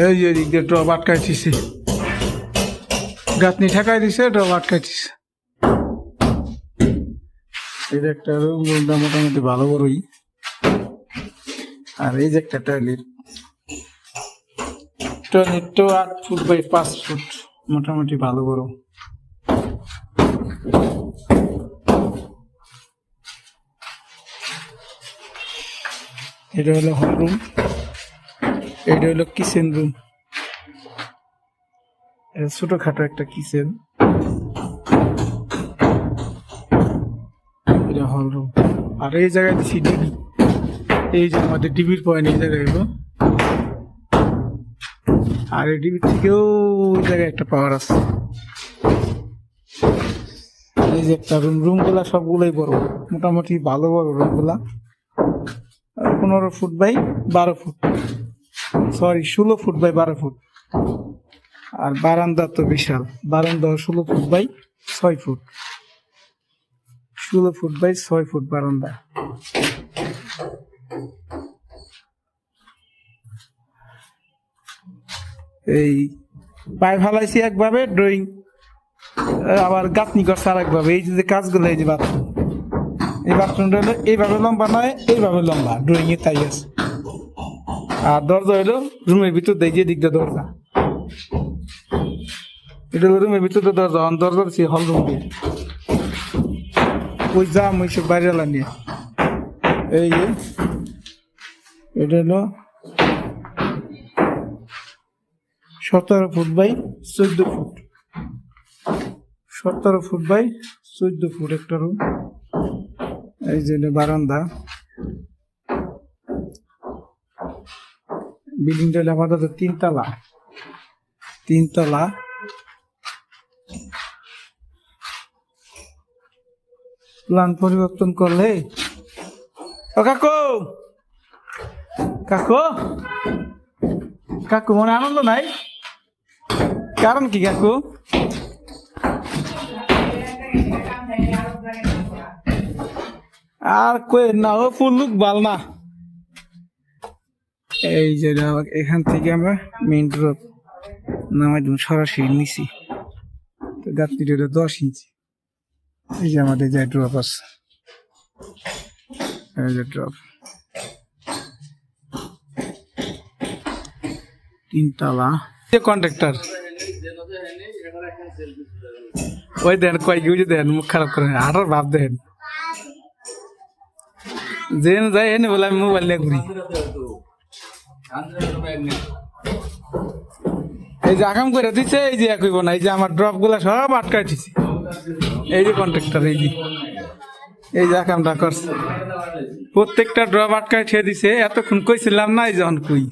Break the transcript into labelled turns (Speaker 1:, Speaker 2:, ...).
Speaker 1: এই যে এদিক দিয়ে ড্রপ আটকাই দিছে গাঁথনি ঠেকাই দিছে ড্রপ আটকাই দিছে এটা একটা রুম রুমটা মোটামুটি ভালো বড়ই আর এই যে একটা টয়লেট টয়লেটটাও আট ফুট বাই পাঁচ ফুট, মোটামুটি ভালো বড় এটা হলো হল রুম এটা হলো কিচেন রুম। ছোটখাটো একটা কিচেন। এটা হল রুম। আর এই জায়গায় দিচ্ছি ডিবি এই যে আমাদের ডিবির পয়েন্ট, এই জায়গায় আর এই ডিবির থেকেও ওই জায়গায় একটা পাওয়ার আছে। এই যে একটা রুম, রুমগুলা সবগুলোই বড়। মোটামুটি ভালো বড় রুমগুলা। পনেরো ফুট বাই বারো ফুট। সরি, ষোলো ফুট বাই বারো ফুট। আর বারান্দা তো বিশাল। বারান্দা ষোলো ফুট বাই ছয় ফুট। ষোলো ফুট বাই ছয় ফুট বারান্দা। এই পায়ে ফালাইছি একভাবে, ড্রয়িং আবার গাঁথনি করছে আর একভাবে এই যে কাজগুলো, এই যে বাথরুম। এই বাথরুমটা এইভাবে লম্বা নয়, এইভাবে লম্বা। ড্রয়িং এ তাই আছে। আর দরজা হইল রুমের ভিতর দেয় দিক দরজা। এটা রুমের ভিতর দরজা অন দরজা দিচ্ছি হল রুম দিয়ে। ওই যাম ওই সব বাইরে নিয়ে। এই এটা হলো সতেরো ফুট বাই চোদ্দ ফুট। সতেরো ফুট বাই চোদ্দ ফুট একটা রুম। এই যে বারান্দা। বিল্ডিংটা হলো আপাতত তিনতলা। তিনতলা। প্ল্যান পরিবর্তন করলে। ও কাকু! কাকু! কাকু, মনে আনন্দ নাই? কারণ কি কাকু? আর কই না, ও ফুল লুক ভালো না। এই যে এখান থেকে আমরা মেইন রোড নামাই দেবো, সরাসরি নিছি তো গাছটি হলো দশ ইঞ্চি। এই যে আমাদের যে ড্রপ আছে। এই যে ড্রপ তিনতলা। যে কন্ট্রাক্টর ওই দেন, কয় গিয়ে দেন, মুখ খারাপ করে আঠার ভাব দেন। যেন যাই এনে বলে আমি মোবাইল নিয়ে ঘুরি। এই যে আগাম করে দিচ্ছে এই যে একই না এই যে আমার ড্রপগুলা সব আটকাই দিছে। এই যে কন্ট্রাক্টর এই যে। এই যে আকামটা করছে। প্রত্যেকটা ড্রপ আটকায় ঠেয়ে দিছে, এতক্ষণ কইছিলাম না এই যখন কই।